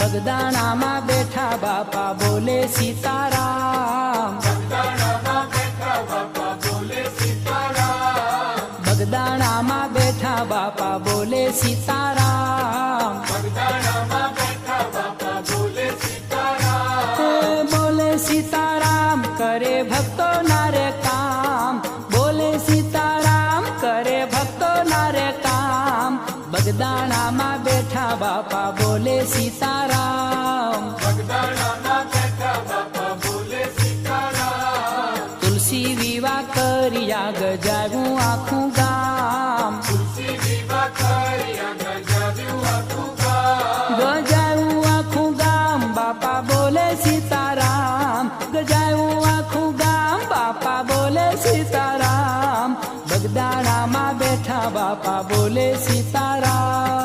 બગદાણામાં બેઠા બાપા બોલે સીતારામ. બગદાણામાં બેઠા બાપા બોલે સીતારામ. બોલે સીતારામ, કરે ભક્તો નારે કામ. બોલે સીતારામ, કરે ભક્તો નારે કામ. બગદાણામાં બેઠા બાપા બોલે સીતારામ તુલસી વિવા કર્યા ગજાવ્યું આખું ગામ. ગજાવ્યું આખું ગામ બાપા બોલે સીતારામ. ગજાવ્યું આખું ગામ બાપા બોલે સીતારામ. બગદાણામાં બેઠા બાપા બોલે સીતારામ.